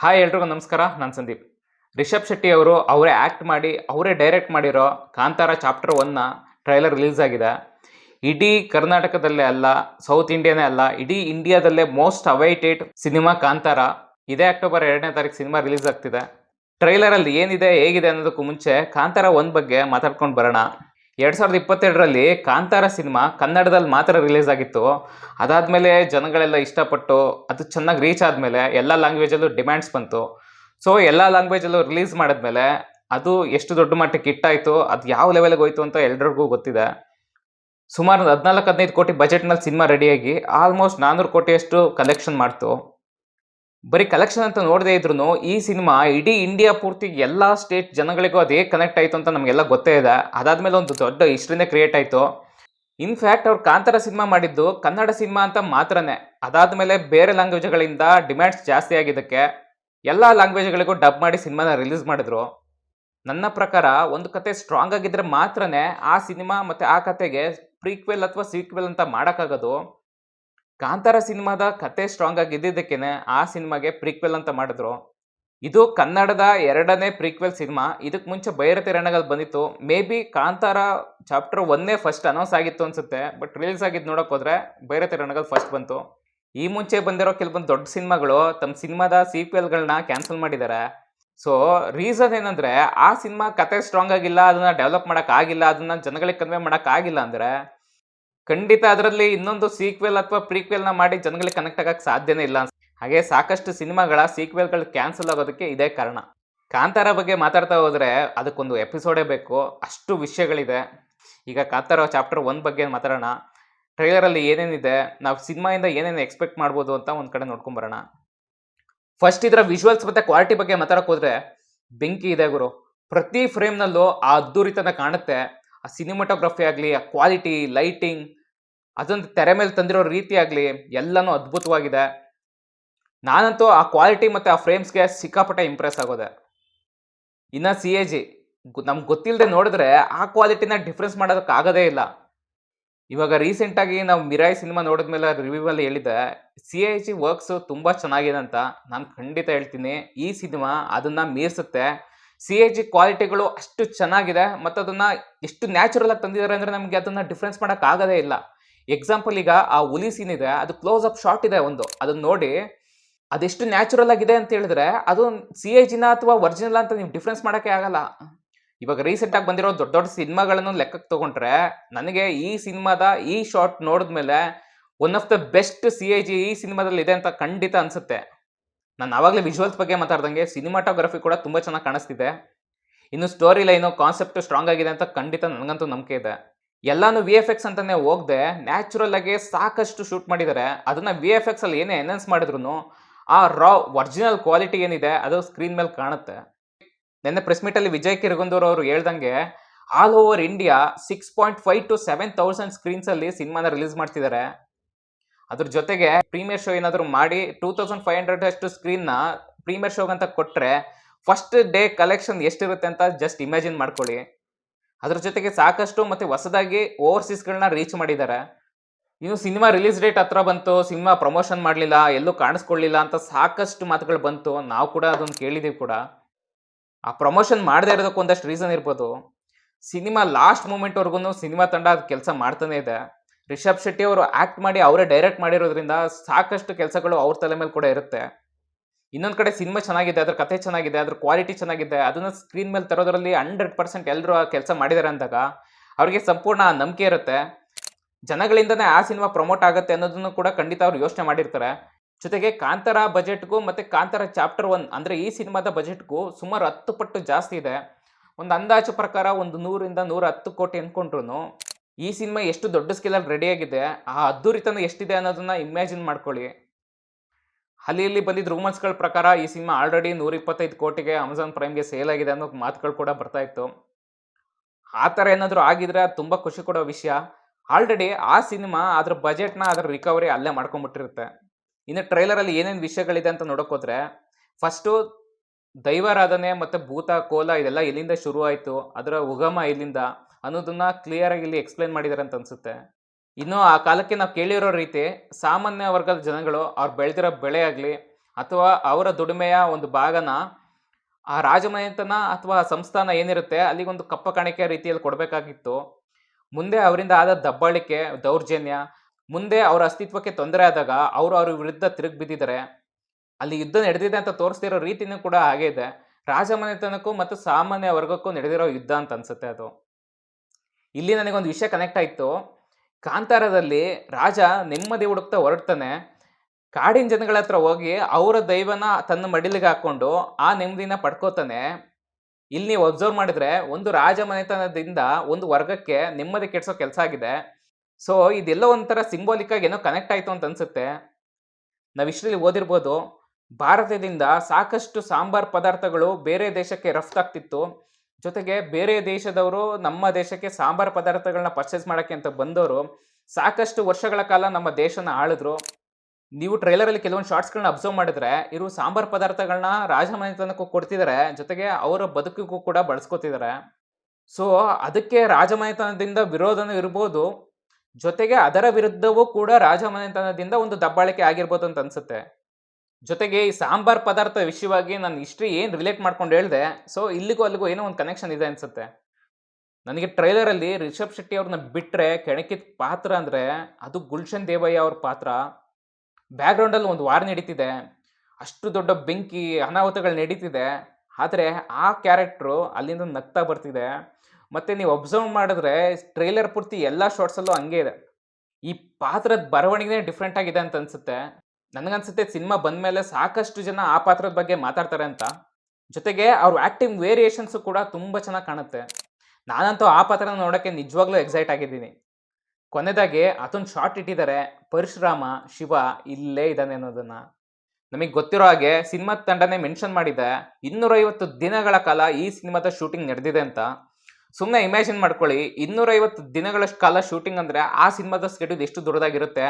Hi ಎಲ್ರಿಗೂ ನಮಸ್ಕಾರ. ನಾನು ಸಂದೀಪ್. ರಿಷಬ್ ಶೆಟ್ಟಿ ಅವರು ಅವರೇ ಆ್ಯಕ್ಟ್ ಮಾಡಿ, ಅವರೇ ಡೈರೆಕ್ಟ್ ಮಾಡಿರೋ ಕಾಂತಾರ ಚಾಪ್ಟರ್ ಒನ್ನ ಟ್ರೈಲರ್ ರಿಲೀಸ್ ಆಗಿದೆ. ಇಡೀ ಕರ್ನಾಟಕದಲ್ಲೇ ಅಲ್ಲ ಸೌತ್ ಇಂಡಿಯಾನೇ ಅಲ್ಲ, ಇಡೀ ಇಂಡಿಯಾದಲ್ಲೇ ಮೋಸ್ಟ್ ಅವೈಟೆಡ್ ಸಿನಿಮಾ ಕಾಂತಾರ. ಇದೇ ಅಕ್ಟೋಬರ್ ಎರಡನೇ ತಾರೀಕು ಸಿನಿಮಾ ರಿಲೀಸ್ ಆಗ್ತಿದೆ. ಟ್ರೈಲರಲ್ಲಿ ಏನಿದೆ, ಹೇಗಿದೆ ಅನ್ನೋದಕ್ಕೂ ಮುಂಚೆ ಕಾಂತಾರ ಒನ್ ಬಗ್ಗೆ ಮಾತಾಡ್ಕೊಂಡು ಬರೋಣ. ಎರಡು ಸಾವಿರದ ಇಪ್ಪತ್ತೆರಡರಲ್ಲಿ ಕಾಂತಾರ ಸಿನಿಮಾ ಕನ್ನಡದಲ್ಲಿ ಮಾತ್ರ ರಿಲೀಸ್ ಆಗಿತ್ತು. ಅದಾದಮೇಲೆ ಜನಗಳೆಲ್ಲ ಇಷ್ಟಪಟ್ಟು, ಅದು ಚೆನ್ನಾಗಿ ರೀಚ್ ಆದಮೇಲೆ ಎಲ್ಲ ಲ್ಯಾಂಗ್ವೇಜಲ್ಲೂ ಡಿಮ್ಯಾಂಡ್ಸ್ ಬಂತು. ಸೊ ಎಲ್ಲ ಲ್ಯಾಂಗ್ವೇಜಲ್ಲೂ ರಿಲೀಸ್ ಮಾಡಿದ್ಮೇಲೆ ಅದು ಎಷ್ಟು ದೊಡ್ಡ ಮಟ್ಟಕ್ಕೆ ಹಿಟ್ಟಾಯಿತು ಅದು ಯಾವ ಲೆವೆಲ್ಗೆ ಹೋಯ್ತು ಅಂತ ಎಲ್ರಿಗೂ ಗೊತ್ತಿದೆ. ಸುಮಾರು ಹದಿನಾಲ್ಕು, ಹದಿನೈದು ಕೋಟಿ ಬಜೆಟ್ನಲ್ಲಿ ಸಿನಿಮಾ ರೆಡಿಯಾಗಿ ಆಲ್ಮೋಸ್ಟ್ ನಾನ್ನೂರು ಕೋಟಿಯಷ್ಟು ಕಲೆಕ್ಷನ್ ಮಾಡ್ತು. ಬರೀ ಕಲೆಕ್ಷನ್ ಅಂತ ನೋಡದೇ ಇದ್ರು ಈ ಸಿನಿಮಾ ಇಡೀ ಇಂಡಿಯಾ ಪೂರ್ತಿ ಎಲ್ಲ ಸ್ಟೇಟ್ ಜನಗಳಿಗೂ ಅದೇ ಕನೆಕ್ಟ್ ಆಯಿತು ಅಂತ ನಮಗೆಲ್ಲ ಗೊತ್ತೇ ಇದೆ. ಅದಾದಮೇಲೆ ಒಂದು ದೊಡ್ಡ ಹಿಸ್ಟ್ರಿನೇ ಕ್ರಿಯೇಟ್ ಆಯಿತು. ಇನ್ಫ್ಯಾಕ್ಟ್ ಅವ್ರು ಕಾಂತಾರ ಸಿನಿಮಾ ಮಾಡಿದ್ದು ಕನ್ನಡ ಸಿನಿಮಾ ಅಂತ ಮಾತ್ರನೇ. ಅದಾದಮೇಲೆ ಬೇರೆ ಲ್ಯಾಂಗ್ವೇಜ್ಗಳಿಂದ ಡಿಮ್ಯಾಂಡ್ಸ್ ಜಾಸ್ತಿ ಆಗಿದ್ದಕ್ಕೆ ಎಲ್ಲ ಲ್ಯಾಂಗ್ವೇಜ್ಗಳಿಗೂ ಡಬ್ ಮಾಡಿ ಸಿನಿಮಾನ ರಿಲೀಸ್ ಮಾಡಿದ್ರು. ನನ್ನ ಪ್ರಕಾರ ಒಂದು ಕತೆ ಸ್ಟ್ರಾಂಗ್ ಆಗಿದ್ರೆ ಮಾತ್ರನೇ ಆ ಸಿನಿಮಾ ಮತ್ತು ಆ ಕತೆಗೆ ಪ್ರೀಕ್ವೆಲ್ ಅಥವಾ ಸೀಕ್ವೆಲ್ ಅಂತ ಮಾಡೋಕ್ಕಾಗೋದು. ಕಾಂತಾರ ಸಿನಿಮಾದ ಕತೆ ಸ್ಟ್ರಾಂಗ್ ಆಗಿ ಆ ಸಿನಿಮಾಗೆ ಪ್ರೀಕ್ವೆಲ್ ಅಂತ ಮಾಡಿದ್ರು. ಇದು ಕನ್ನಡದ ಎರಡನೇ ಪ್ರೀಕ್ವೆಲ್ ಸಿನಿಮಾ. ಇದಕ್ಕೆ ಮುಂಚೆ ಬೈರತಿ ರಣಗಲ್ ಬಂದಿತ್ತು. ಮೇ ಬಿ ಕಾಂತಾರ ಚಾಪ್ಟರ್ ಒಂದೇ ಫಸ್ಟ್ ಅನೌನ್ಸ್ ಆಗಿತ್ತು ಅನ್ಸುತ್ತೆ. ಬಟ್ ರಿಲೀಸ್ ಆಗಿದ್ದು ನೋಡಕ್ಕೆ ಹೋದ್ರೆ ಬೈರತಿ ರಣಗಲ್ ಫಸ್ಟ್ ಬಂತು. ಈ ಮುಂಚೆ ಬಂದಿರೋ ಕೆಲವೊಂದು ದೊಡ್ಡ ಸಿನಿಮಾಗಳು ತಮ್ಮ ಸಿನಿಮಾದ ಸೀಕ್ವೆಲ್ಗಳನ್ನ ಕ್ಯಾನ್ಸಲ್ ಮಾಡಿದ್ದಾರೆ ಸೊ ರೀಸನ್ ಏನಂದ್ರೆ ಆ ಸಿನಿಮಾ ಕತೆ ಸ್ಟ್ರಾಂಗ್ ಆಗಿಲ್ಲ, ಅದನ್ನ ಡೆವಲಪ್ ಮಾಡೋಕ್ಕಾಗಿಲ್ಲ ಅದನ್ನು ಜನಗಳಿಗೆ ಕನ್ವೆ ಮಾಡೋಕ್ಕಾಗಿಲ್ಲ ಅಂದ್ರೆ ಖಂಡಿತ ಅದರಲ್ಲಿ ಇನ್ನೊಂದು ಸೀಕ್ವೆಲ್ ಅಥವಾ ಪ್ರೀಕ್ವೆಲ್ನ ಮಾಡಿ ಜನಗಳಿಗೆ ಕನೆಕ್ಟ್ ಆಗಕ್ಕೆ ಸಾಧ್ಯನೇ ಇಲ್ಲ ಹಾಗೆ ಸಾಕಷ್ಟು ಸಿನಿಮಾಗಳ ಸೀಕ್ವೆಲ್ಗಳು ಕ್ಯಾನ್ಸಲ್ ಆಗೋದಕ್ಕೆ ಇದೇ ಕಾರಣ. ಕಾಂತಾರ ಬಗ್ಗೆ ಮಾತಾಡ್ತಾ ಹೋದ್ರೆ ಅದಕ್ಕೊಂದು ಎಪಿಸೋಡೇ ಬೇಕು. ಅಷ್ಟು ವಿಷಯಗಳಿದೆ. ಈಗ ಕಾಂತಾರ ಚಾಪ್ಟರ್ ಒನ್ ಬಗ್ಗೆ ಮಾತಾಡೋಣ. ಟ್ರೈಲರಲ್ಲಿ ಏನೇನಿದೆ? ನಾವು ಸಿನಿಮಾಯಿಂದ ಏನೇನು ಎಕ್ಸ್ಪೆಕ್ಟ್ ಮಾಡ್ಬೋದು ಅಂತ ಒಂದು ಕಡೆ ನೋಡ್ಕೊಂಬರೋಣ ಫಸ್ಟ್ ಇದರ ವಿಜುವಲ್ಸ್ ಮತ್ತೆ ಕ್ವಾಲಿಟಿ ಬಗ್ಗೆ ಮಾತಾಡಕ್ ಹೋದ್ರೆ ಬೆಂಕಿ ಇದೆ ಗುರು. ಪ್ರತಿ ಫ್ರೇಮ್ನಲ್ಲೂ ಆ ಅದ್ದೂರಿತನ ಕಾಣುತ್ತೆ. ಆ ಸಿನಿಮಾಟೋಗ್ರಫಿ ಆಗಲಿ, ಆ ಕ್ವಾಲಿಟಿ ಲೈಟಿಂಗ್ ಅದೊಂದು ತೆರೆ ಮೇಲೆ ತಂದಿರೋ ರೀತಿ ಆಗಲಿ, ಎಲ್ಲನೂ ಅದ್ಭುತವಾಗಿದೆ. ನಾನಂತೂ ಆ ಕ್ವಾಲಿಟಿ ಮತ್ತು ಆ ಫ್ರೇಮ್ಸ್ಗೆ ಸಿಕ್ಕಾಪಟ್ಟೆ ಇಂಪ್ರೆಸ್ ಆಗೋದೆ. ಇನ್ನು ಸಿ ಎ ಜಿ ನಮ್ಗೆ ಗೊತ್ತಿಲ್ಲದೆ ನೋಡಿದ್ರೆ ಆ ಕ್ವಾಲಿಟಿನ ಡಿಫ್ರೆನ್ಸ್ ಮಾಡೋದಕ್ಕಾಗೋದೇ ಇಲ್ಲ. ಇವಾಗ ರೀಸೆಂಟಾಗಿ ನಾವು ಮಿರಾಯ್ ಸಿನಿಮಾ ನೋಡಿದ್ಮೇಲೆ ರಿವ್ಯೂವಲ್ಲಿ ಹೇಳಿದ್ದೆ ಸಿ ಎ ಜಿ ವರ್ಕ್ಸು ತುಂಬ ಚೆನ್ನಾಗಿದೆ ಅಂತ. ನಾನು ಖಂಡಿತ ಹೇಳ್ತೀನಿ, ಈ ಸಿನಿಮಾ ಅದನ್ನು ಮೀರಿಸುತ್ತೆ. ಸಿ ಎ ಜಿ ಕ್ವಾಲಿಟಿಗಳು ಅಷ್ಟು ಚೆನ್ನಾಗಿದೆ ಮತ್ತು ಅದನ್ನು ಎಷ್ಟು ನ್ಯಾಚುರಲ್ ಆಗಿ ತಂದಿದ್ದಾರೆ ಅಂದರೆ ನಮಗೆ ಅದನ್ನು ಡಿಫ್ರೆನ್ಸ್ ಮಾಡೋಕ್ಕಾಗೋದೇ ಇಲ್ಲ. ಎಕ್ಸಾಂಪಲ್ ಈಗ ಆ ಹುಲಿ ಸೀನ್ ಇದೆ, ಅದು ಕ್ಲೋಸ್ ಅಪ್ ಶಾಟ್ ಇದೆ ಒಂದು. ಅದನ್ನ ನೋಡಿ, ಅದೆಷ್ಟು ನ್ಯಾಚುರಲ್ ಆಗಿದೆ ಅಂತ ಹೇಳಿದ್ರೆ, ಅದು ಸಿ ಎ ಜಿನ ಅಥವಾ ಒರಿಜಿನಲ್ ಅಂತ ನೀವು ಡಿಫ್ರೆನ್ಸ್ ಮಾಡೋಕ್ಕೆ ಆಗಲ್ಲ. ಇವಾಗ ರೀಸೆಂಟಾಗಿ ಬಂದಿರೋ ದೊಡ್ಡ ದೊಡ್ಡ ಸಿನಿಮಾಗಳನ್ನು ಲೆಕ್ಕಕ್ಕೆ ತಗೊಂಡ್ರೆ, ನನಗೆ ಈ ಸಿನಿಮಾದ ಈ ಶಾಟ್ ನೋಡಿದ್ಮೇಲೆ one of the best C A G ಈ ಸಿನಿಮಾದಲ್ಲಿ ಇದೆ ಅಂತ ಖಂಡಿತ ಅನಿಸುತ್ತೆ. ನಾನು ಆವಾಗಲೇ ವಿಜುವಲ್ಸ್ ಬಗ್ಗೆ ಮಾತಾಡ್ದಂಗೆ ಸಿನಿಮಾಟೋಗ್ರಫಿ ಕೂಡ ತುಂಬ ಚೆನ್ನಾಗಿ ಕಾಣಿಸ್ತಿದೆ. ಇನ್ನು ಸ್ಟೋರಿ ಲೈನು ಕಾನ್ಸೆಪ್ಟ್ ಸ್ಟ್ರಾಂಗ್ ಆಗಿದೆ ಅಂತ ಖಂಡಿತ ನನಗಂತೂ ನಂಬಿಕೆ ಇದೆ. ಎಲ್ಲಾನು ವಿ ಎಫ್ ಎಕ್ಸ್ ಅಂತಾನೆ ಹೋಗದೆ ನ್ಯಾಚುರಲ್ ಆಗಿ ಸಾಕಷ್ಟು ಶೂಟ್ ಮಾಡಿದ್ದಾರೆ ಅದನ್ನ ವಿ ಎಫ್ ಎಕ್ಸ್ ಅಲ್ಲಿ ಏನೇ ಎನ್ಹೆನ್ಸ್ ಮಾಡಿದ್ರು ಆ ರಾ ಒರಿಜಿನಲ್ ಕ್ವಾಲಿಟಿ ಏನಿದೆ, ಅದು ಸ್ಕ್ರೀನ್ ಮೇಲೆ ಕಾಣುತ್ತೆ. ನಿನ್ನೆ ಪ್ರೆಸ್ ಮೀಟಲ್ಲಿ ವಿಜಯ್ ಕಿರಗುಂದೂರ್ ಅವರು ಹೇಳ್ದಂಗೆ all over India six point five two seven thousand ಸ್ಕ್ರೀನ್ಸಲ್ಲಿ ಸಿನಿಮಾನ ರಿಲೀಸ್ ಮಾಡ್ತಿದ್ದಾರೆ ಅದ್ರ ಜೊತೆಗೆ ಪ್ರೀಮಿಯರ್ ಶೋ ಏನಾದರೂ ಮಾಡಿ ಟೂ ತೌಸಂಡ್ ಫೈವ್ ಹಂಡ್ರೆಡ್ ಅಷ್ಟು ಸ್ಕ್ರೀನ್ನ ಪ್ರೀಮಿಯರ್ ಶೋಗಂತ ಕೊಟ್ಟರೆ ಫಸ್ಟ್ ಡೇ ಕಲೆಕ್ಷನ್ ಎಷ್ಟಿರುತ್ತೆ ಅಂತ ಜಸ್ಟ್ ಇಮ್ಯಾಜಿನ್ ಮಾಡ್ಕೊಳ್ಳಿ. ಅದ್ರ ಜೊತೆಗೆ ಸಾಕಷ್ಟು ಮತ್ತೆ ಹೊಸದಾಗಿ ಓವರ್ಸೀಸ್ಗಳನ್ನ ರೀಚ್ ಮಾಡಿದ್ದಾರೆ. ಇನ್ನು ಸಿನಿಮಾ ರಿಲೀಸ್ ಡೇಟ್ ಹತ್ರ ಬಂತು, ಸಿನಿಮಾ ಪ್ರಮೋಷನ್ ಮಾಡಲಿಲ್ಲ, ಎಲ್ಲೂ ಕಾಣಿಸ್ಕೊಳ್ಳಿಲ್ಲ ಅಂತ ಸಾಕಷ್ಟು ಮಾತುಗಳು ಬಂತು. ನಾವು ಕೂಡ ಅದನ್ನು ಕೇಳಿದ್ದೀವಿ ಕೂಡ. ಆ ಪ್ರಮೋಷನ್ ಮಾಡದೇ ಇರೋದಕ್ಕೆ ಒಂದಷ್ಟು ರೀಸನ್ ಇರ್ಬೋದು. ಸಿನಿಮಾ ಲಾಸ್ಟ್ ಮೂಮೆಂಟ್ವರೆಗೂ ಸಿನಿಮಾ ತಂಡ ಅದು ಕೆಲಸ ಮಾಡ್ತಾನೆ ಇದೆ. ರಿಷಬ್ ಶೆಟ್ಟಿ ಅವರು ಆ್ಯಕ್ಟ್ ಮಾಡಿ ಅವರೇ ಡೈರೆಕ್ಟ್ ಮಾಡಿರೋದ್ರಿಂದ ಸಾಕಷ್ಟು ಕೆಲಸಗಳು ಅವ್ರ ತಲೆ ಮೇಲೆ ಕೂಡ ಇರುತ್ತೆ. ಇನ್ನೊಂದು ಕಡೆ ಸಿನಿಮಾ ಚೆನ್ನಾಗಿದೆ ಅದ್ರ ಕಥೆ ಚೆನ್ನಾಗಿದೆ ಅದ್ರ ಕ್ವಾಲಿಟಿ ಚೆನ್ನಾಗಿದೆ, ಅದನ್ನ ಸ್ಕ್ರೀನ್ ಮೇಲೆ ತರೋದ್ರಲ್ಲಿ ಹಂಡ್ರೆಡ್ ಪರ್ಸೆಂಟ್ ಎಲ್ಲರೂ ಕೆಲಸ ಮಾಡಿದ್ದಾರೆ ಅಂದಾಗ ಅವ್ರಿಗೆ ಸಂಪೂರ್ಣ ನಂಬಿಕೆ ಇರುತ್ತೆ. ಜನಗಳಿಂದನೇ ಆ ಸಿನಿಮಾ ಪ್ರಮೋಟ್ ಆಗುತ್ತೆ ಅನ್ನೋದನ್ನು ಕೂಡ ಖಂಡಿತ ಅವ್ರು ಯೋಚನೆ ಮಾಡಿರ್ತಾರೆ. ಜೊತೆಗೆ ಕಾಂತಾರ ಬಜೆಟ್ಗೂ ಮತ್ತು ಕಾಂತಾರ ಚಾಪ್ಟರ್ ಒನ್ ಅಂದರೆ ಈ ಸಿನಿಮಾದ ಬಜೆಟ್ಗೂ ಸುಮಾರು ಹತ್ತು ಪಟ್ಟು ಜಾಸ್ತಿ ಇದೆ. ಒಂದು ಅಂದಾಜು ಪ್ರಕಾರ ಒಂದು ನೂರಿಂದ ನೂರ ಹತ್ತು ಕೋಟಿ ಅಂದ್ಕೊಂಡ್ರು ಈ ಸಿನಿಮಾ ಎಷ್ಟು ದೊಡ್ಡ ಸ್ಕೇಲಲ್ಲಿ ರೆಡಿಯಾಗಿದೆ ಆ ಅದ್ದೂರಿತನ ಎಷ್ಟಿದೆ ಅನ್ನೋದನ್ನು ಇಮ್ಯಾಜಿನ್ ಮಾಡ್ಕೊಳ್ಳಿ. ಅಲ್ಲಿ ಇಲ್ಲಿ ಬಂದಿದ್ದ ರೂಮರ್ಸ್ಗಳ ಪ್ರಕಾರ ಈ ಸಿನಿಮಾ ಆಲ್ರೆಡಿ ನೂರ ಇಪ್ಪತ್ತೈದು ಕೋಟಿಗೆ ಅಮೆಝಾನ್ ಪ್ರೈಮ್ಗೆ ಸೇಲ್ ಆಗಿದೆ ಅನ್ನೋ ಮಾತುಗಳು ಕೂಡ ಬರ್ತಾ ಇತ್ತು. ಆ ಥರ ಏನಾದರೂ ಆಗಿದ್ರೆ ಅದು ತುಂಬ ಖುಷಿ ಕೊಡೋ ವಿಷಯ. ಆಲ್ರೆಡಿ ಆ ಸಿನಿಮಾ ಅದ್ರ ಬಜೆಟ್ನ ಅದ್ರ ರಿಕವರಿ ಅಲ್ಲೇ ಮಾಡ್ಕೊಂಬಿಟ್ಟಿರುತ್ತೆ ಇನ್ನು ಟ್ರೈಲರಲ್ಲಿ ಏನೇನು ವಿಷಯಗಳಿದೆ ಅಂತ ನೋಡೋಕ್ಕೋದ್ರೆ ಫಸ್ಟು ದೈವಾರಾಧನೆ ಮತ್ತು ಭೂತ, ಕೋಲ ಇದೆಲ್ಲ ಎಲ್ಲಿಂದ ಶುರು ಅದರ ಉಗಮ ಎಲ್ಲಿಂದ ಅನ್ನೋದನ್ನ ಕ್ಲಿಯರಾಗಿ ಇಲ್ಲಿ ಎಕ್ಸ್ಪ್ಲೇನ್ ಮಾಡಿದ್ದಾರೆ ಅಂತ ಅನ್ಸುತ್ತೆ. ಇನ್ನು ಆ ಕಾಲಕ್ಕೆ ನಾವು ಕೇಳಿರೋ ರೀತಿ ಸಾಮಾನ್ಯ ವರ್ಗದ ಜನಗಳು ಅವ್ರು ಬೆಳೆದಿರೋ ಬೆಳೆ ಆಗಲಿ ಅಥವಾ ಅವರ ದುಡಿಮೆಯ ಒಂದು ಭಾಗನ ಆ ರಾಜಮನೆತನ ಅಥವಾ ಸಂಸ್ಥಾನ ಏನಿರುತ್ತೆ ಅಲ್ಲಿಗೊಂದು ಕಪ್ಪ ಕಾಣಿಕೆ ರೀತಿಯಲ್ಲಿ ಕೊಡಬೇಕಾಗಿತ್ತು. ಮುಂದೆ ಅವರಿಂದ ಆದ ದಬ್ಬಾಳಿಕೆ, ದೌರ್ಜನ್ಯ, ಮುಂದೆ ಅವರ ಅಸ್ತಿತ್ವಕ್ಕೆ ತೊಂದರೆ ಆದಾಗ ಅವರು ಅವ್ರ ವಿರುದ್ಧ ತಿರುಗಿ ಬಿದ್ದಿದ್ದಾರೆ. ಅಲ್ಲಿ ಯುದ್ಧ ನಡೆದಿದೆ ಅಂತ ತೋರಿಸ್ತಿರೋ ರೀತಿನೂ ಕೂಡ ಹಾಗೆ ಇದೆ. ರಾಜಮನೆತನಕ್ಕೂ ಮತ್ತು ಸಾಮಾನ್ಯ ವರ್ಗಕ್ಕೂ ನಡೆದಿರೋ ಯುದ್ಧ ಅಂತ ಅನ್ಸುತ್ತೆ ಅದು. ಇಲ್ಲಿ ನನಗೊಂದು ವಿಷಯ ಕನೆಕ್ಟ್ ಆಯಿತು. ಕಾಂತಾರದಲ್ಲಿ ರಾಜ ನೆಮ್ಮದಿ ಹುಡುಕ್ತಾ ಹೊರಡ್ತಾನೆ. ಕಾಡಿನ ಜನಗಳ ಹತ್ರ ಹೋಗಿ ಅವರ ದೈವನ ತನ್ನ ಮಡಿಲಿಗೆ ಹಾಕೊಂಡು ಆ ನೆಮ್ಮದಿನ ಪಡ್ಕೋತಾನೆ. ಇಲ್ಲಿ ನೀವು ಅಬ್ಸರ್ವ್ ಮಾಡಿದ್ರೆ ಒಂದು ರಾಜ ಮನೆತನದಿಂದ ಒಂದು ವರ್ಗಕ್ಕೆ ನೆಮ್ಮದಿ ಕೆಡ್ಸೋ ಕೆಲಸ ಆಗಿದೆ. ಸೊ ಇದೆಲ್ಲ ಒಂಥರ ಸಿಂಬಾಲಿಕ್ ಆಗಿ ಏನೋ ಕನೆಕ್ಟ್ ಆಯಿತು ಅಂತ ಅನ್ಸುತ್ತೆ. ನಾವು ಇಷ್ಟರಲ್ಲಿ ಓದಿರ್ಬೋದು. ಭಾರತದಿಂದ ಸಾಕಷ್ಟು ಸಾಂಬಾರ್ ಪದಾರ್ಥಗಳು ಬೇರೆ ದೇಶಕ್ಕೆ ರಫ್ತಾಗ್ತಿತ್ತು ಜೊತೆಗೆ ಬೇರೆ ದೇಶದವರು ನಮ್ಮ ದೇಶಕ್ಕೆ ಸಾಂಬಾರ್ ಪದಾರ್ಥಗಳನ್ನ ಪರ್ಚೇಸ್ ಮಾಡೋಕ್ಕೆ ಅಂತ ಬಂದವರು ಸಾಕಷ್ಟು ವರ್ಷಗಳ ಕಾಲ ನಮ್ಮ ದೇಶನ ಆಳಿದ್ರು. ನೀವು ಟ್ರೈಲರಲ್ಲಿ ಕೆಲವೊಂದು ಶಾರ್ಟ್ಸ್ಗಳನ್ನ ಅಬ್ಸರ್ವ್ ಮಾಡಿದ್ರೆ, ಇವರು ಸಾಂಬಾರ್ ಪದಾರ್ಥಗಳನ್ನ ರಾಜಮನೆತನಕ್ಕೂ ಕೊಡ್ತಿದ್ದಾರೆ ಜೊತೆಗೆ ಅವರ ಬದುಕಿಗೂ ಕೂಡ ಬಳಸ್ಕೊತಿದ್ದಾರೆ ಸೊ ಅದಕ್ಕೆ ರಾಜಮನೆತನದಿಂದ ವಿರೋಧನೂ ಇರ್ಬೋದು, ಜೊತೆಗೆ ಅದರ ವಿರುದ್ಧವೂ ಕೂಡ ರಾಜಮನೆತನದಿಂದ ಒಂದು ದಬ್ಬಾಳಿಕೆ ಆಗಿರ್ಬೋದು ಅಂತ ಅನ್ಸುತ್ತೆ. ಜೊತೆಗೆ ಈ ಸಾಂಬಾರ್ ಪದಾರ್ಥ ವಿಷಯವಾಗಿ ನಾನು ಹಿಸ್ಟ್ರಿ ಏನು ರಿಲೇಟ್ ಮಾಡ್ಕೊಂಡು ಹೇಳಿದೆ ಸೊ ಇಲ್ಲಿಗೂ ಅಲ್ಲಿಗೂ ಏನೋ ಒಂದು ಕನೆಕ್ಷನ್ ಇದೆ ಅನ್ಸುತ್ತೆ. ನನಗೆ ಟ್ರೈಲರಲ್ಲಿ ರಿಷಬ್ ಶೆಟ್ಟಿ ಅವ್ರನ್ನ ಬಿಟ್ಟರೆ ಕೆಣಕಿದ ಪಾತ್ರ ಅಂದರೆ ಅದು ಗುಲ್ಶನ್ ದೇವಯ್ಯ ಅವ್ರ ಪಾತ್ರ. ಬ್ಯಾಕ್ಗ್ರೌಂಡಲ್ಲಿ ಒಂದು ವಾರ್ ನಡೀತಿದೆ, ಅಷ್ಟು ದೊಡ್ಡ ಬೆಂಕಿ ಅನಾಹುತಗಳು ನಡೀತಿದೆ, ಆದರೆ ಆ ಕ್ಯಾರೆಕ್ಟ್ರು ಅಲ್ಲಿಂದ ನಗ್ತಾ ಬರ್ತಿದೆ. ಮತ್ತು ನೀವು ಒಬ್ಸರ್ವ್ ಮಾಡಿದ್ರೆ ಟ್ರೈಲರ್ ಪೂರ್ತಿ ಎಲ್ಲ ಶಾರ್ಟ್ಸಲ್ಲೂ ಹಂಗೆ ಇದೆ. ಈ ಪಾತ್ರದ ಬರವಣಿಗೆನೇ ಡಿಫ್ರೆಂಟ್ ಆಗಿದೆ ಅಂತ ಅನ್ಸುತ್ತೆ. ನನಗನ್ಸುತ್ತೆ ಸಿನಿಮಾ ಬಂದ ಮೇಲೆ ಸಾಕಷ್ಟು ಜನ ಆ ಪಾತ್ರದ ಬಗ್ಗೆ ಮಾತಾಡ್ತಾರೆ ಅಂತ. ಜೊತೆಗೆ ಅವ್ರ ಆ್ಯಕ್ಟಿಂಗ್ ವೇರಿಯೇಷನ್ಸು ಕೂಡ ತುಂಬ ಚೆನ್ನಾಗಿ ಕಾಣುತ್ತೆ. ನಾನಂತೂ ಆ ಪಾತ್ರನ ನೋಡೋಕ್ಕೆ ನಿಜವಾಗ್ಲೂ ಎಕ್ಸೈಟ್ ಆಗಿದ್ದೀನಿ. ಕೊನೆದಾಗಿ ಅದೊಂದು ಶಾರ್ಟ್ ಇಟ್ಟಿದ್ದಾರೆ. ಪರಶುರಾಮ, ಶಿವ ಇಲ್ಲೇ ಇದ್ದಾನೆ ಅನ್ನೋದನ್ನ. ನಮಗೆ ಗೊತ್ತಿರೋ ಹಾಗೆ ಸಿನಿಮಾ ತಂಡನೇ ಮೆನ್ಷನ್ ಮಾಡಿದೆ. ಇನ್ನೂರೈವತ್ತು ದಿನಗಳ ಕಾಲ ಈ ಸಿನಿಮಾದ ಶೂಟಿಂಗ್ ನಡೆದಿದೆ ಅಂತ. ಸುಮ್ಮನೆ ಇಮ್ಯಾಜಿನ್ ಮಾಡ್ಕೊಳ್ಳಿ. ಇನ್ನೂರೈವತ್ತು ದಿನಗಳಷ್ಟು ಕಾಲ ಶೂಟಿಂಗ್ ಅಂದರೆ ಆ ಸಿನಿಮಾದ ಸ್ಕೆಡ್ಯೂಲ್ ಎಷ್ಟು ದೊಡ್ಡದಾಗಿರುತ್ತೆ.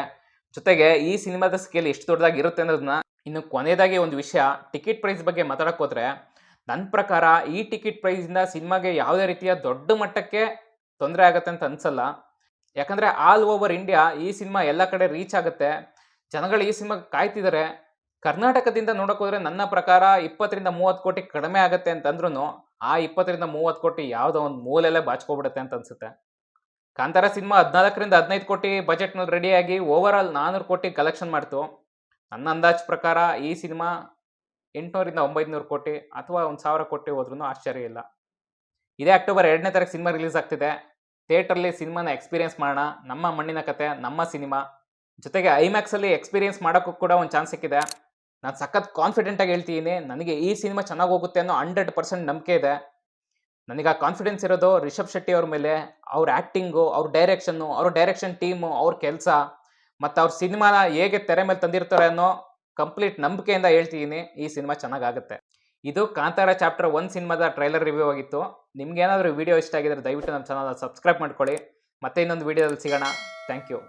ಜೊತೆಗೆ ಈ ಸಿನಿಮಾದ ಸ್ಕೇಲ್ ಎಷ್ಟು ದೊಡ್ಡದಾಗಿರುತ್ತೆ ಅನ್ನೋದನ್ನ ಇನ್ನು ಕೊನೆಯದಾಗಿ ಒಂದು ವಿಷಯ ಟಿಕೆಟ್ ಪ್ರೈಸ್ ಬಗ್ಗೆ ಮಾತಾಡಕ್ಕೆ ಹೋದ್ರೆ ನನ್ನ ಪ್ರಕಾರ ಈ ಟಿಕೆಟ್ ಪ್ರೈಸಿಂದ ಸಿನಿಮಾಗೆ ಯಾವುದೇ ರೀತಿಯ ದೊಡ್ಡ ಮಟ್ಟಕ್ಕೆ ತೊಂದರೆ ಆಗುತ್ತೆ ಅಂತ ಅನ್ಸಲ್ಲ. ಯಾಕಂದರೆ ಆಲ್ ಓವರ್ ಇಂಡಿಯಾ ಈ ಸಿನಿಮಾ ಎಲ್ಲ ಕಡೆ ರೀಚ್ ಆಗುತ್ತೆ. ಜನಗಳು ಈ ಸಿನಿಮಾಗೆ ಕಾಯ್ತಿದ್ದಾರೆ ಕರ್ನಾಟಕದಿಂದ ನೋಡಕ್ಕೆ ಹೋದ್ರೆ ನನ್ನ ಪ್ರಕಾರ ಇಪ್ಪತ್ತರಿಂದ ಮೂವತ್ತು ಕೋಟಿ ಕಡಿಮೆ ಆಗುತ್ತೆ ಅಂತಂದ್ರೂ ಆ ಇಪ್ಪತ್ತರಿಂದ ಮೂವತ್ತು ಕೋಟಿ ಯಾವುದೋ ಒಂದು ಮೂಲೆಲ್ಲೇ ಬಾಚ್ಕೊಬಿಡುತ್ತೆ ಅಂತ ಅನ್ಸುತ್ತೆ. ಕಾಂತಾರ ಸಿನಿಮಾ ಹದಿನಾಲ್ಕರಿಂದ ಹದಿನೈದು ಕೋಟಿ ಬಜೆಟ್ನಲ್ಲಿ ರೆಡಿಯಾಗಿ ಓವರ್ ಆಲ್ ನಾನ್ನೂರು ಕೋಟಿ ಕಲೆಕ್ಷನ್ ಮಾಡ್ತು. ನನ್ನ ಅಂದಾಜು ಪ್ರಕಾರ ಈ ಸಿನಿಮಾ ಎಂಟುನೂರಿಂದ ಒಂಬೈನೂರು ಕೋಟಿ ಅಥವಾ ಒಂದು ಸಾವಿರ ಕೋಟಿ ಹೋದ್ರೂ ಆಶ್ಚರ್ಯ ಇಲ್ಲ. ಇದೇ ಅಕ್ಟೋಬರ್ ಎರಡನೇ ತಾರೀಕು ಸಿನಿಮಾ ರಿಲೀಸ್ ಆಗ್ತಿದೆ. ಥಿಯೇಟ್ರಲ್ಲಿ ಸಿನಿಮಾನ ಎಕ್ಸ್ಪೀರಿಯನ್ಸ್ ಮಾಡೋಣ. ನಮ್ಮ ಮಣ್ಣಿನ ಕತೆ, ನಮ್ಮ ಸಿನಿಮಾ. ಜೊತೆಗೆ ಐಮ್ಯಾಕ್ಸಲ್ಲಿ ಎಕ್ಸ್ಪೀರಿಯನ್ಸ್ ಮಾಡೋಕ್ಕೂ ಕೂಡ ಒಂದು ಚಾನ್ಸ್ ಸಿಕ್ಕಿದೆ. ನಾನು ಸಖತ್ ಕಾನ್ಫಿಡೆಂಟಾಗಿ ಹೇಳ್ತೀನಿ ನನಗೆ ಈ ಸಿನಿಮಾ ಚೆನ್ನಾಗಿ ಹೋಗುತ್ತೆ ಅನ್ನೋ ಹಂಡ್ರೆಡ್ ಪರ್ಸೆಂಟ್ ನಂಬಿಕೆ ಇದೆ. ನನಗೆ ಆ ಕಾನ್ಫಿಡೆನ್ಸ್ ಇರೋದು ರಿಷಬ್ ಶೆಟ್ಟಿ ಅವ್ರ ಮೇಲೆ, ಅವ್ರ ಆ್ಯಕ್ಟಿಂಗು ಅವ್ರ ಡೈರೆಕ್ಷನ್ನು ಅವ್ರ ಡೈರೆಕ್ಷನ್ ಟೀಮು ಅವ್ರ ಕೆಲಸ, ಮತ್ತು ಅವ್ರ ಸಿನಿಮಾನ ಹೇಗೆ ತೆರೆ ಮೇಲೆ ತಂದಿರ್ತಾರೆ ಅನ್ನೋ ಕಂಪ್ಲೀಟ್ ನಂಬಿಕೆಯಿಂದ ಹೇಳ್ತಿದ್ದೀನಿ ಈ ಸಿನಿಮಾ ಚೆನ್ನಾಗಾಗುತ್ತೆ. ಇದು ಕಾಂತಾರ ಚಾಪ್ಟರ್ ಒನ್ ಸಿನಿಮಾದ ಟ್ರೈಲರ್ ರಿವ್ಯೂ ಆಗಿತ್ತು. ನಿಮ್ಗೆ ಏನಾದರೂ ವಿಡಿಯೋ ಇಷ್ಟ ಆಗಿದ್ರೆ ದಯವಿಟ್ಟು ನಮ್ಮ ಚಾನಲ್ ಸಬ್ಸ್ಕ್ರೈಬ್ ಮಾಡ್ಕೊಳ್ಳಿ. ಮತ್ತೆ ಇನ್ನೊಂದು ವಿಡಿಯೋದಲ್ಲಿ ಸಿಗೋಣ. Thank you